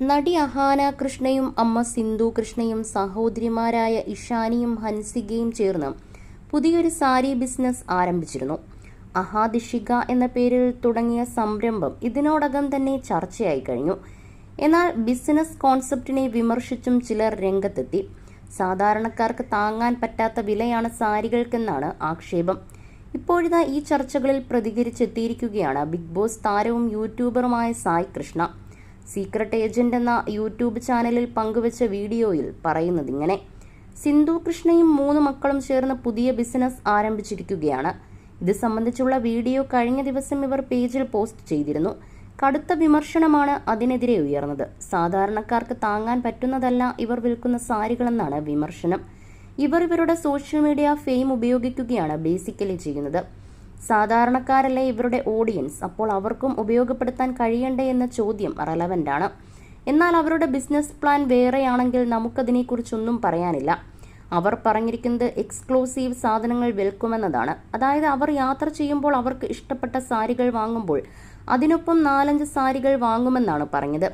നടി അഹാന കൃഷ്ണയും അമ്മ സിന്ധു കൃഷ്ണയും സഹോദരിമാരായ ഇഷാനിയും ഹൻസികയും ചേർന്ന് പുതിയൊരു സാരി ബിസിനസ് ആരംഭിച്ചിരുന്നു. അഹാദിഷിക എന്ന പേരിൽ തുടങ്ങിയ സംരംഭം ഇതിനോടകം തന്നെ ചർച്ചയായി കഴിഞ്ഞു. എന്നാൽ ബിസിനസ് കോൺസെപ്റ്റിനെ വിമർശിച്ചും ചിലർ രംഗത്തെത്തി. സാധാരണക്കാർക്ക് താങ്ങാൻ പറ്റാത്ത വിലയാണ് സാരികൾക്കെന്നാണ് ആക്ഷേപം. ഇപ്പോഴിതാ ഈ ചർച്ചകളിൽ പ്രതികരിച്ചെത്തിയിരിക്കുകയാണ് ബിഗ് ബോസ് താരവും യൂട്യൂബറുമായ സായ് കൃഷ്ണ. സീക്രട്ട് ഏജന്റ് എന്ന യൂട്യൂബ് ചാനലിൽ പങ്കുവച്ച വീഡിയോയിൽ പറയുന്നത് ഇങ്ങനെ സിന്ധു കൃഷ്ണയും മൂന്ന് മക്കളും ചേർന്ന് പുതിയ ബിസിനസ് ആരംഭിച്ചിരിക്കുകയാണ്. ഇത് സംബന്ധിച്ചുള്ള വീഡിയോ കഴിഞ്ഞ ദിവസം ഇവർ പേജിൽ പോസ്റ്റ് ചെയ്തിരുന്നു. കടുത്ത വിമർശനമാണ് അതിനെതിരെ ഉയർന്നത്. സാധാരണക്കാർക്ക് താങ്ങാൻ പറ്റുന്നതല്ല ഇവർ വിൽക്കുന്ന സാരികളെന്നാണ് വിമർശനം. ഇവർ ഇവരുടെ സോഷ്യൽ മീഡിയ ഫെയിം ഉപയോഗിക്കുകയാണ് ബേസിക്കലി ചെയ്യുന്നത്. സാധാരണക്കാരല്ലേ ഇവരുടെ ഓഡിയൻസ് അപ്പോൾ അവർക്കും ഉപയോഗപ്പെടുത്താൻ കഴിയണ്ടേ എന്ന ചോദ്യം റെലവന്റ് ആണ്. എന്നാൽ അവരുടെ ബിസിനസ് പ്ലാൻ വേറെയാണെങ്കിൽ നമുക്കതിനെക്കുറിച്ചൊന്നും പറയാനില്ല. അവർ പറഞ്ഞിരിക്കുന്നത് എക്സ്ക്ലൂസീവ് സാധനങ്ങൾ വിൽക്കുമെന്നതാണ്. അതായത് അവർ യാത്ര ചെയ്യുമ്പോൾ അവർക്ക് ഇഷ്ടപ്പെട്ട സാരികൾ വാങ്ങുമ്പോൾ അതിനൊപ്പം നാലഞ്ച് സാരികൾ വാങ്ങുമെന്നാണ് പറഞ്ഞത്.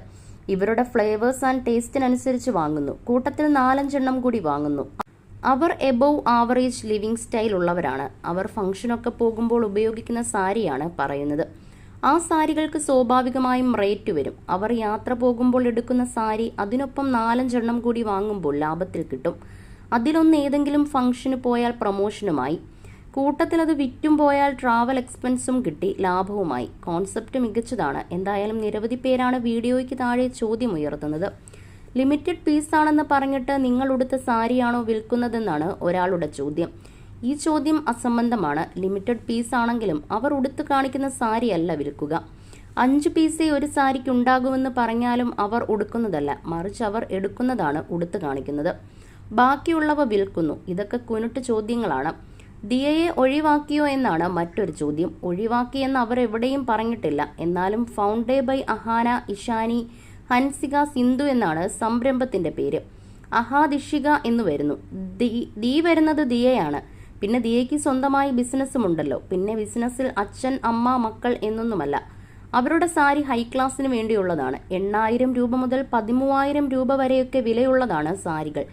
ഇവരുടെ ഫ്ലേവേഴ്സ് ആൻഡ് ടേസ്റ്റിനനുസരിച്ച് വാങ്ങുന്നു. കൂട്ടത്തിൽ നാലഞ്ചെണ്ണം കൂടി വാങ്ങുന്നു. അവർ എബവ് ആവറേജ് ലിവിങ് സ്റ്റൈൽ ഉള്ളവരാണ്. അവർ ഫംഗ്ഷനൊക്കെ പോകുമ്പോൾ ഉപയോഗിക്കുന്ന സാരിയാണ് പറയുന്നത്. ആ സാരികൾക്ക് സ്വാഭാവികമായും റേറ്റ് വരും. അവർ യാത്ര പോകുമ്പോൾ എടുക്കുന്ന സാരി അതിനൊപ്പം നാലഞ്ചെണ്ണം കൂടി വാങ്ങുമ്പോൾ ലാഭത്തിൽ കിട്ടും. അതിലൊന്ന് ഏതെങ്കിലും ഫംഗ്ഷന് പോയാൽ പ്രൊമോഷനുമായി കൂട്ടത്തിൽ അത് വിറ്റും പോയാൽ ട്രാവൽ എക്സ്പെൻസും കിട്ടി ലാഭവുമായി. കോൺസെപ്റ്റ് മികച്ചതാണ്. എന്തായാലും നിരവധി പേരാണ് വീഡിയോയ്ക്ക് താഴെ ചോദ്യം ഉയർത്തുന്നത്. ലിമിറ്റഡ് പീസാണെന്ന് പറഞ്ഞിട്ട് നിങ്ങൾ ഉടുത്ത സാരിയാണോ വിൽക്കുന്നതെന്നാണ് ഒരാളുടെ ചോദ്യം. ഈ ചോദ്യം അസംബന്ധമാണ്. ലിമിറ്റഡ് പീസ് ആണെങ്കിലും അവർ ഉടുത്ത് കാണിക്കുന്ന സാരി അല്ല വിൽക്കുക. അഞ്ച് പീസേ ഒരു സാരിക്ക് ഉണ്ടാകുമെന്ന് പറഞ്ഞാലും അവർ ഉടുക്കുന്നതല്ല. മറിച്ച് അവർ എടുക്കുന്നതാണ് ഉടുത്ത് കാണിക്കുന്നത്. ബാക്കിയുള്ളവ വിൽക്കുന്നു. ഇതൊക്കെ കുനുട്ട് ചോദ്യങ്ങളാണ്. ദിയയെ ഒഴിവാക്കിയോ എന്നാണ് മറ്റൊരു ചോദ്യം. ഒഴിവാക്കിയെന്ന് അവർ എവിടെയും പറഞ്ഞിട്ടില്ല. എന്നാലും ഫൗണ്ടേ ബൈ അഹാന ഇഷാനി ഹൻസിക സിന്ധു എന്നാണ് സംരംഭത്തിന്റെ പേര്. അഹാദിഷിക എന്ന് വരുന്നു. ദി വരുന്നത് ദിയയാണ്. പിന്നെ ദിയയ്ക്ക് സ്വന്തമായി ബിസിനസ്സും ഉണ്ടല്ലോ പിന്നെ ബിസിനസ്സിൽ അച്ഛൻ അമ്മ മക്കൾ എന്നൊന്നുമല്ല. അവരുടെ സാരി ഹൈ ക്ലാസ്സിന് വേണ്ടിയുള്ളതാണ്. എണ്ണായിരം രൂപ മുതൽ പതിമൂവായിരം രൂപ വരെയൊക്കെ വിലയുള്ളതാണ് സാരികൾ.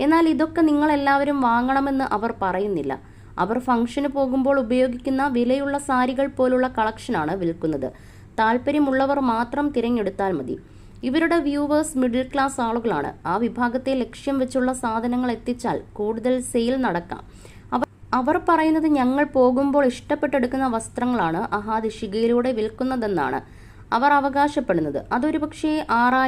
എന്നാൽ ഇതൊക്കെ നിങ്ങൾ നിങ്ങളെല്ലാവരും വാങ്ങണമെന്ന് അവർ പറയുന്നില്ല. അവർ ഫംഗ്ഷന് പോകുമ്പോൾ ഉപയോഗിക്കുന്ന വിലയുള്ള സാരികൾ പോലുള്ള കളക്ഷനാണ് വിൽക്കുന്നത്. താല്പര്യമുള്ളവർ മാത്രം തിരഞ്ഞെടുത്താൽ മതി. ഇവരുടെ വ്യൂവേഴ്സ് മിഡിൽ ക്ലാസ് ആളുകളാണ്. ആ വിഭാഗത്തെ ലക്ഷ്യം വെച്ചുള്ള സാധനങ്ങൾ എത്തിച്ചാൽ കൂടുതൽ സെയിൽ നടക്കാം. അവർ പറയുന്നത് ഞങ്ങൾ പോകുമ്പോൾ ഇഷ്ടപ്പെട്ടെടുക്കുന്ന വസ്ത്രങ്ങളാണ് അഹാദിഷികയിലൂടെ വിൽക്കുന്നതെന്നാണ് അവർ അവകാശപ്പെടുന്നത്. അതൊരു പക്ഷേ ആറായിരം